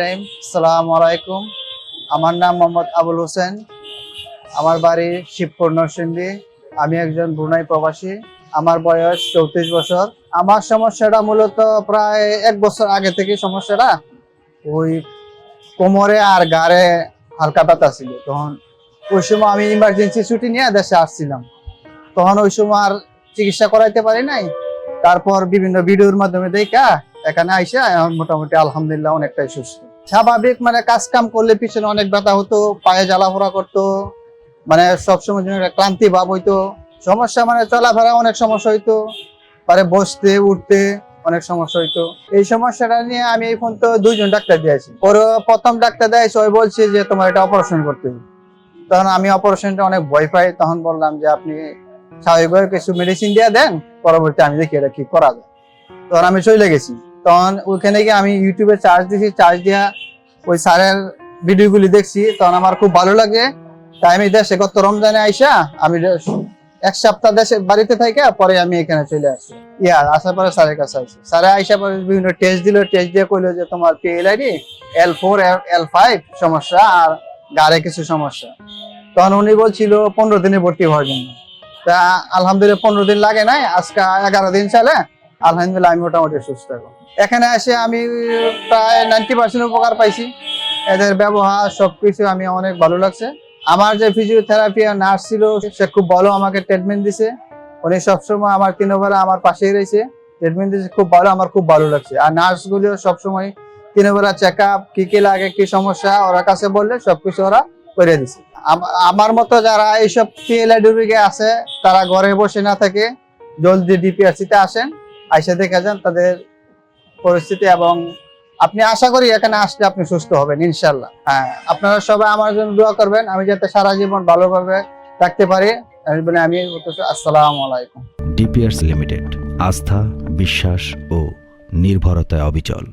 রহিম। আসসালামু আলাইকুম। আমার নাম মোহাম্মদ আবুল হোসেন। আমার বাড়ি শিবপুর নরসিংদী। আমি একজন ব্রুনাই প্রবাসী। আমার বয়স চৌত্রিশ বছর। আমার সমস্যাটা মূলত প্রায় এক বছর আগে থেকে সমস্যাটা। ওই কোমরে আর গাড়ে হালকা ব্যথা ছিল। তখন ওই সময় আমি ইমার্জেন্সি ছুটি নিয়ে দেশে আসছিলাম। তখন ওই সময় আর চিকিৎসা করাইতে পারি নাই। তারপর বিভিন্ন ভিডিওর মাধ্যমে দেখা এখানে আইসা মোটামুটি আলহামদুলিল্লাহ অনেকটাই সুস্থ। স্বাভাবিক মানে কাজ কাম করলে পিছনে অনেক ব্যথা হতো, পায়ে জ্বালা জ্বালাফোড়া করতো মানে সবসময় জন্য ক্লান্তি ভাব হইতো। সমস্যা মানে চলাফেরা অনেক সমস্যা হইতো, পরে বসতে, উঠতে অনেক সমস্যা হইতো। এই সমস্যাটা নিয়ে আমি এই ফোন তো দুইজন ডাক্তার দিয়েছি। পরে প্রথম ডাক্তার দেয় ওই বলছে যে তোমার এটা অপারেশন করতে হবে। তখন আমি অপারেশনটা অনেক ভয় পাই, তখন বললাম যে আপনি স্বাভাবিকভাবে কিছু মেডিসিন দিয়ে দেন, পরবর্তী আমি দেখি এটা কি করা যায়। তখন আমি চলে গেছি। তখন ওইখানে গিয়ে আমি ইউটিউবে চার্জ দিছি চার্জ দিয়া ওই স্যারের ভিডিওগুলি দেখছি। তখন আমার খুব ভালো লাগে। তাই আমি দেশে গত রমজানে আইসা আমি এক সপ্তাহ দেশে বাড়িতে থেকে পরে আমি এখানে চলে আসছি ইয়া, আসার পরে স্যারের কাছে আসছি স্যারে আইসা পরে বিভিন্ন টেস্ট দিল। টেস্ট দিয়ে কইলো যে তোমার PLID L four L five সমস্যা আর গাড়ে কিছু সমস্যা। তখন উনি বলছিল, পনেরো দিনে ভর্তি হওয়ার জন্য। তা আলহামদুলিল্লাহ, পনেরো দিন লাগে নাই। আজকে এগারো দিন চলে। আলহামদুলিল্লাহ, আমি মোটামুটি সুস্থ এখন। এখানে এসে আমি প্রায় নাইনটি পার্সেন্ট উপকার পাইছি। এদের ব্যবহার, সবকিছু আমি অনেক ভালো লাগছে। আমার যে ফিজিওথেরাপি আর নার্স ছিল, সে খুব ভালো আমাকে ট্রিটমেন্ট দিছে। উনি সবসময় আমার তিন তিনবেলা আমার পাশেই রয়েছে। ট্রিটমেন্ট দিছে, খুব ভালো, আমার খুব ভালো লাগছে। আর নার্স গুলিও সবসময় তিনবেলা চেক আপ কী কী লাগে, কি সমস্যা, ওরা কাছে বললে সবকিছু ওরা করে দিছে। আম- আমার মতো যারা এইসব পিএলআই রোগী আছে, তারা ঘরে বসে না থাকে জলদি ডিপিআরসিতে আসেন। আইসা দেখে যান তাদের পরিস্থিতি এবং আপনি আশা করি এখানে আসলে আপনি সুস্থ হবেন ইনশাল্লাহ হ্যাঁ আপনারা সবাই আমার জন্য দোয়া করবেন, আমি যাতে সারা জীবন ভালোভাবে থাকতে পারি। আমি আসসালাম আলাইকুম। ডিপিআরস লিমিটেড, আস্থা, বিশ্বাস ও নির্ভরতায় অবিচল।